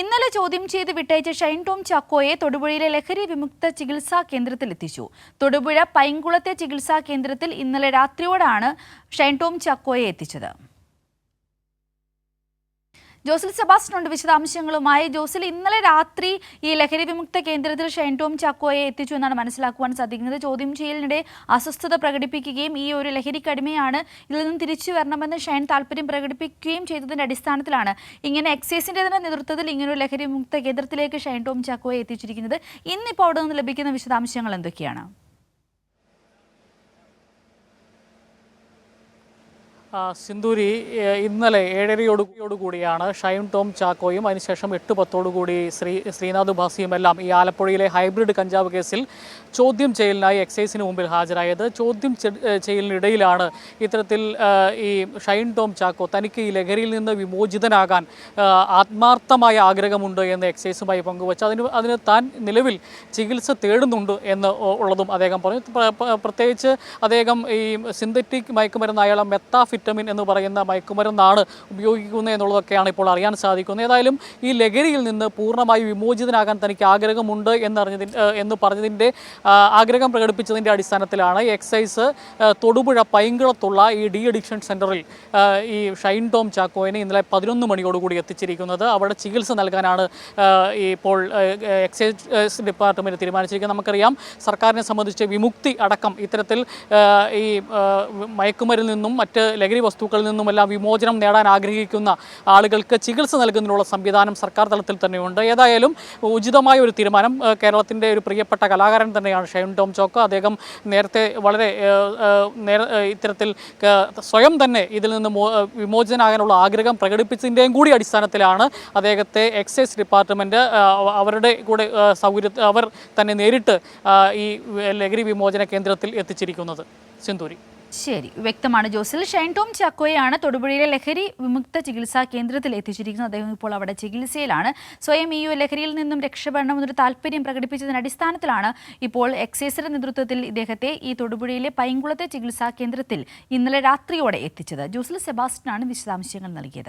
ഇന്നലെ ചോദ്യം ചെയ്ത് വിട്ടയച്ച ഷൈൻ ടോം ചാക്കോയെ തൊടുപുഴയിലെ ലഹരി വിമുക്ത ചികിത്സാ കേന്ദ്രത്തിൽ എത്തിച്ചു. തൊടുപുഴ പൈങ്കുളത്തെ ചികിത്സാ കേന്ദ്രത്തിൽ ഇന്നലെ രാത്രിയോടാണ് ഷൈൻ ടോം ചാക്കോയെ എത്തിച്ചത്. ജോസിൽ സെബാസ്റ്റ്യനുണ്ട്. വിശദാംശങ്ങളുമായി ജോസിൽ ഇന്നലെ രാത്രി ഈ ലഹരി വിമുക്ത കേന്ദ്രത്തിൽ ഷൈൻ ടോം ചാക്കോയെ എത്തിച്ചു എന്നാണ് മനസ്സിലാക്കുവാൻ സാധിക്കുന്നത്. ചോദ്യം ചെയ്യലിനിടെ അസ്വസ്ഥത പ്രകടിപ്പിക്കുകയും ഈ ഒരു ലഹരിക്കടിമയാണ് ഇതിൽ നിന്നും തിരിച്ചു വരണമെന്ന് ഷൈൻ താല്പര്യം പ്രകടിപ്പിക്കുകയും ചെയ്തതിന്റെ അടിസ്ഥാനത്തിലാണ് ഇങ്ങനെ എക്സൈസിന്റെ തന്നെ നേതൃത്വത്തിൽ ഇങ്ങനെ ഒരു ലഹരി വിമുക്ത കേന്ദ്രത്തിലേക്ക് ഷൈൻ ടോം ചാക്കോയെ എത്തിച്ചിരിക്കുന്നത്. ഇന്നിപ്പോൾ അവിടെ നിന്ന് ലഭിക്കുന്ന വിശദാംശങ്ങൾ എന്തൊക്കെയാണ്? സിന്ദൂരി ഇന്നലെ ഏഴരയോട് കൂടിയാണ് ഷൈൻ ടോം ചാക്കോയും അതിനുശേഷം എട്ട് പത്തോടുകൂടി ശ്രീ ശ്രീനാഥ് ഭാസിയും എല്ലാം ഈ ആലപ്പുഴയിലെ ഹൈബ്രിഡ് കഞ്ചാവ് കേസിൽ ചോദ്യം ചെയ്യലിനായി എക്സൈസിന് മുമ്പിൽ ഹാജരായത്. ചോദ്യം ചെയ്യലിനിടയിലാണ് ഇത്തരത്തിൽ ഈ ഷൈൻ ടോം ചാക്കോ തനിക്ക് ഈ ലഹരിയിൽ നിന്ന് വിമോചിതനാകാൻ ആത്മാർത്ഥമായ ആഗ്രഹമുണ്ട് എന്ന് എക്സൈസുമായി പങ്കുവച്ച്. അതിന് അതിന് താൻ നിലവിൽ ചികിത്സ തേടുന്നുണ്ട് എന്ന് ഉള്ളതും അദ്ദേഹം പറഞ്ഞു. പ്ര- പ്ര- പ്രത്യേകിച്ച് അദ്ദേഹം ഈ സിന്തറ്റിക് മയക്കുമരുന്ന് അയാൾ മെത്താഫിറ്റമിൻ എന്ന് പറയുന്ന മയക്കുമരുന്നാണ് ഉപയോഗിക്കുന്നത് എന്നുള്ളതൊക്കെയാണ് ഇപ്പോൾ അറിയാൻ സാധിക്കുന്നത്. ഏതായാലും ഈ ലഹരിയിൽ നിന്ന് പൂർണമായി വിമോചിതനാകാൻ തനിക്ക് ആഗ്രഹമുണ്ട് എന്നറിഞ്ഞതി എന്ന് പറഞ്ഞതിന്റെ ആഗ്രഹം പ്രകടിപ്പിച്ചതിന്റെ അടിസ്ഥാനത്തിലാണ് എക്സൈസ് തൊടുപുഴ പൈങ്കുളത്തുള്ള ഈ ഡി അഡിക്ഷൻ സെന്ററിൽ ഈ ഷൈൻ ടോം ചാക്കോയിനെ ഇന്നലെ പതിനൊന്ന് മണിയോടുകൂടി എത്തിച്ചിരിക്കുന്നത്. അവിടെ ചികിത്സ നൽകാനാണ് ഇപ്പോൾ എക്സൈസ് ഡിപ്പാർട്ട്മെന്റ് തീരുമാനിച്ചിരിക്കുന്നത്. നമുക്കറിയാം സർക്കാരിനെ സംബന്ധിച്ച് വിമുക്തി അടക്കം ഇത്തരത്തിൽ ഈ മയക്കുമരിൽ നിന്നും മറ്റ് ലഹരി വസ്തുക്കളിൽ നിന്നുമെല്ലാം വിമോചനം നേടാൻ ആഗ്രഹിക്കുന്ന ആളുകൾക്ക് ചികിത്സ നൽകുന്നതിനുള്ള സംവിധാനം സർക്കാർ തലത്തിൽ തന്നെയുണ്ട്. ഏതായാലും ഉചിതമായ ഒരു തീരുമാനം കേരളത്തിന്റെ ഒരു പ്രിയപ്പെട്ട കലാകാരൻ തന്നെയാണ് ഷൈൻ ടോം ചോക്ക്. അദ്ദേഹം നേരത്തെ വളരെ ഇത്തരത്തിൽ സ്വയം തന്നെ ഇതിൽ നിന്ന് വിമോചനാകാനുള്ള ആഗ്രഹം പ്രകടിപ്പിച്ചതിന്റെയും കൂടി അടിസ്ഥാനത്തിലാണ് അദ്ദേഹത്തെ എക്സൈസ് ഡിപ്പാർട്ട്മെന്റ് അവരുടെ കൂടെ സൗകര്യ അവർ തന്നെ നേരിട്ട് ഈ ലഹരി വിമോചന കേന്ദ്രത്തിൽ എത്തിച്ചിരിക്കുന്നത്. സിന്ദൂരി. ശരി. വ്യക്തമാണ്. ജോസിൽ ഷൈൻ ടോം ചാക്കോയാണ് തൊടുപുഴയിലെ ലഹരി വിമുക്ത ചികിത്സാ കേന്ദ്രത്തിൽ എത്തിച്ചിരിക്കുന്നത്. അദ്ദേഹം ഇപ്പോൾ അവിടെ ചികിത്സയിലാണ്. സ്വയം ഈ ലഹരിയിൽ നിന്നും രക്ഷപ്പെടണമെന്നൊരു താല്പര്യം പ്രകടിപ്പിച്ചതിന്റെ അടിസ്ഥാനത്തിലാണ് ഇപ്പോൾ എക്സൈസിന്റെ നേതൃത്വത്തിൽ ഇദ്ദേഹത്തെ ഈ തൊടുപുഴയിലെ പൈങ്കുളത്തെ ചികിത്സാ കേന്ദ്രത്തിൽ ഇന്നലെ രാത്രിയോടെ എത്തിച്ചത്. ജോസിൽ സെബാസ്റ്റ്യനാണ് വിശദാംശങ്ങൾ നൽകിയത്.